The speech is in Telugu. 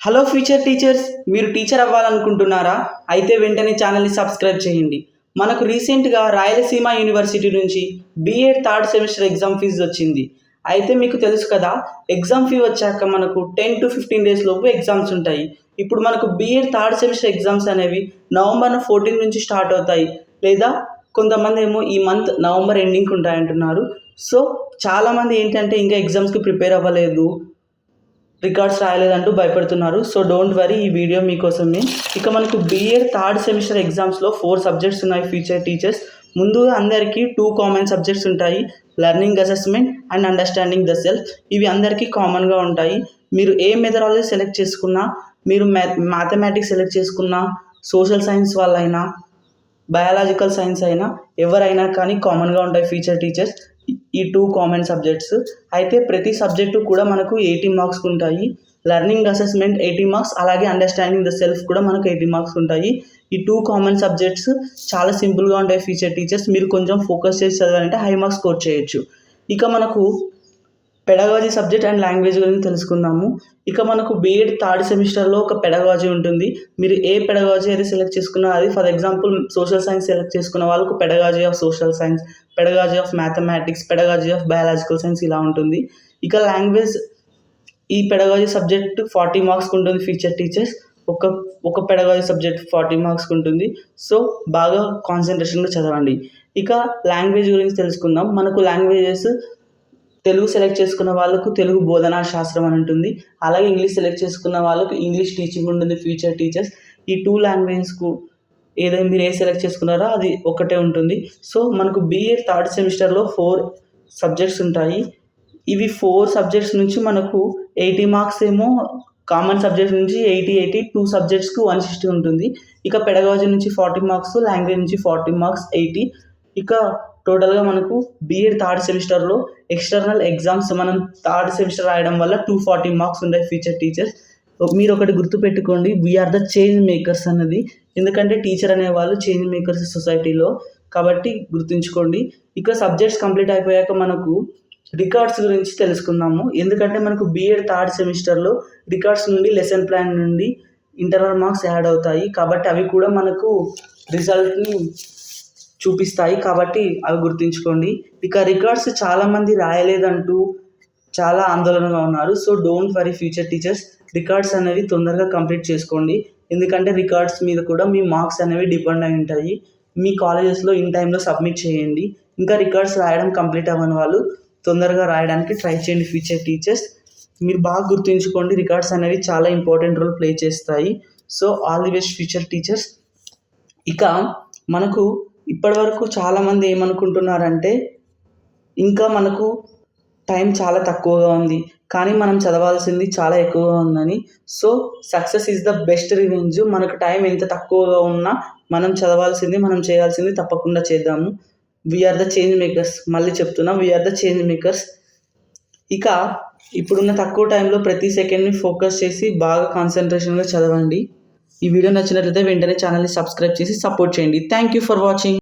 హలో ఫ్యూచర్ టీచర్స్ మీరు టీచర్ అవ్వాలనుకుంటున్నారా? అయితే వెంటనే ఛానల్ని సబ్స్క్రైబ్ చేయండి. మనకు రీసెంట్గా రాయలసీమ యూనివర్సిటీ నుంచి BEd third semester exam fees వచ్చింది. అయితే మీకు తెలుసు కదా ఎగ్జామ్ ఫీ వచ్చాక మనకు టెన్ టు ఫిఫ్టీన్ డేస్ లోపు ఎగ్జామ్స్ ఉంటాయి. ఇప్పుడు మనకు బీఎడ్ థర్డ్ సెమిస్టర్ ఎగ్జామ్స్ అనేవి నవంబర్ ఫోర్టీన్ నుంచి స్టార్ట్ అవుతాయి. లేదా కొంతమంది ఏమో ఈ మంత్ నవంబర్ ఎండింగ్కి ఉంటాయంటున్నారు. సో చాలామంది ఏంటంటే ఇంకా ఎగ్జామ్స్కి ప్రిపేర్ అవ్వలేదు. రికార్డ్స్ రాయలేదంటూ భయపడుతున్నారు. సో డోంట్ వరీ ఈ వీడియో మీకోసమే. ఇక మనకు బిఏ థర్డ్ సెమిస్టర్ ఎగ్జామ్స్లో ఫోర్ సబ్జెక్ట్స్ ఉన్నాయి ఫ్యూచర్ టీచర్స్. ముందుగా అందరికీ టూ కామన్ సబ్జెక్ట్స్ ఉంటాయి. Learning assessment and understanding the self. ఇవి అందరికీ కామన్గా ఉంటాయి. మీరు ఏ మెథడాలజీ సెలెక్ట్ చేసుకున్నా మీరు మ్యా మ్యాథమెటిక్స్ సెలెక్ట్ చేసుకున్నా సోషల్ సైన్స్ వాళ్ళైనా బయాలజికల్ సైన్స్ అయినా ఎవరైనా కానీ కామన్గా ఉంటాయి ఫీచర్ టీచర్స్. ఈ టూ కామన్ సబ్జెక్ట్స్ అయితే ప్రతి సబ్జెక్టు కూడా మనకు ఎయిటీ మార్క్స్ ఉంటాయి. లెర్నింగ్ అసెస్మెంట్ ఎయిటీ మార్క్స్ అలాగే అండర్స్టాండింగ్ ద సెల్ఫ్ కూడా మనకు ఎయిటీ మార్క్స్ ఉంటాయి. ఈ టూ కామన్ సబ్జెక్ట్స్ చాలా సింపుల్గా ఉంటాయి ఫీచర్ టీచర్స్ మీరు కొంచెం ఫోకస్ చేసి చదవాలంటే హై మార్క్స్ స్కోర్ చేయొచ్చు. ఇక మనకు పెడగాజీ సబ్జెక్ట్ అండ్ లాంగ్వేజ్ గురించి తెలుసుకుందాము. ఇక మనకు బీఎడ్ థర్డ్ సెమిస్టర్లో ఒక పెడగాజీ ఉంటుంది. మీరు ఏ పెడగాజీ అయితే సెలెక్ట్ చేసుకున్నా అది for example social science select చేసుకున్న వాళ్ళకు pedagogy of social science pedagogy of mathematics pedagogy of biological science ఇలా ఉంటుంది. ఇక లాంగ్వేజ్ ఈ పెడగాజీ సబ్జెక్ట్ ఫార్టీ మార్క్స్కి ఉంటుంది ఫీచర్ టీచర్స్ ఒక ఒక పెడగాజీ సబ్జెక్ట్ ఫార్టీ మార్క్స్కి ఉంటుంది. సో బాగా కాన్సన్ట్రేషన్గా చదవండి. ఇక లాంగ్వేజ్ గురించి తెలుసుకుందాం. మనకు లాంగ్వేజెస్ తెలుగు సెలెక్ట్ చేసుకున్న వాళ్ళకు తెలుగు బోధనా శాస్త్రం అని ఉంటుంది. అలాగే ఇంగ్లీష్ సెలెక్ట్ చేసుకున్న వాళ్ళకు ఇంగ్లీష్ టీచింగ్ ఉంటుంది ఫ్యూచర్ టీచర్స్ ఈ టూ లాంగ్వేజ్కు ఏదైనా మీరు ఏ సెలెక్ట్ చేసుకున్నారో అది ఒకటే ఉంటుంది. సో మనకు బీఏ థర్డ్ సెమిస్టర్లో ఫోర్ సబ్జెక్ట్స్ ఉంటాయి. ఇవి ఫోర్ సబ్జెక్ట్స్ నుంచి మనకు ఎయిటీ మార్క్స్ ఏమో కామన్ సబ్జెక్ట్స్ నుంచి ఎయిటీ ఎయిటీ టూ సబ్జెక్ట్స్కి వన్ సిక్స్టీ ఉంటుంది. ఇక పెడగాజీ నుంచి ఫార్టీ మార్క్స్ లాంగ్వేజ్ నుంచి ఫార్టీ మార్క్స్ ఎయిటీ ఇక టోటల్గా మనకు బీఎడ్ థర్డ్ సెమిస్టర్లో ఎక్స్టర్నల్ ఎగ్జామ్స్ మనం థర్డ్ సెమిస్టర్ రాయడం వల్ల టూ ఫార్టీ మార్క్స్ ఉంటాయి ఫ్యూచర్ టీచర్స్ మీరు ఒకటి గుర్తుపెట్టుకోండి వీఆర్ ద చేంజ్ మేకర్స్ అన్నది. ఎందుకంటే టీచర్ అనేవాళ్ళు చేంజ్ మేకర్స్ సొసైటీలో కాబట్టి గుర్తుంచుకోండి ఇక సబ్జెక్ట్స్ కంప్లీట్ అయిపోయాక మనకు రికార్డ్స్ గురించి తెలుసుకుందాము. ఎందుకంటే మనకు బీఎడ్ థర్డ్ సెమిస్టర్లో రికార్డ్స్ నుండి లెసన్ ప్లాన్ నుండి ఇంటర్నల్ మార్క్స్ యాడ్ అవుతాయి. కాబట్టి అవి కూడా మనకు రిజల్ట్ని చూపిస్తాయి కాబట్టి అవి గుర్తుంచుకోండి. ఇక రికార్డ్స్ చాలామంది రాయలేదంటూ చాలా ఆందోళనగా ఉన్నారు. So don't worry future teachers. Records అనేవి తొందరగా కంప్లీట్ చేసుకోండి. ఎందుకంటే రికార్డ్స్ మీద కూడా మీ మార్క్స్ అనేవి డిపెండ్ అయి ఉంటాయి. మీ కాలేజెస్లో ఇన్ టైంలో సబ్మిట్ చేయండి. ఇంకా రికార్డ్స్ రాయడం కంప్లీట్ అవ్వని వాళ్ళు తొందరగా రాయడానికి ట్రై చేయండి ఫ్యూచర్ టీచర్స్. మీరు బాగా గుర్తుంచుకోండి రికార్డ్స్ అనేవి చాలా ఇంపార్టెంట్ రోల్ ప్లే చేస్తాయి. So all the best future teachers. ఇక మనకు ఇప్పటివరకు చాలామంది ఏమనుకుంటున్నారంటే ఇంకా మనకు టైం చాలా తక్కువగా ఉంది కానీ మనం చదవాల్సింది చాలా ఎక్కువగా ఉందని. So success is the best revenge. మనకు టైం ఎంత తక్కువగా ఉన్నా మనం చదవాల్సింది మనం చేయాల్సింది తప్పకుండా చేద్దాము. వీఆర్ ద చేంజ్ మేకర్స్ మళ్ళీ చెప్తున్నా వీఆర్ ద చేంజ్ మేకర్స్ ఇక ఇప్పుడున్న తక్కువ టైంలో ప్రతి సెకండ్ని ఫోకస్ చేసి బాగా కాన్సన్ట్రేషన్గా చదవండి. ఈ వీడియో నచ్చినట్లయితే వెంటనే ఛానల్ని సబ్స్క్రైబ్ చేసి సపోర్ట్ చేయండి. Thank you for watching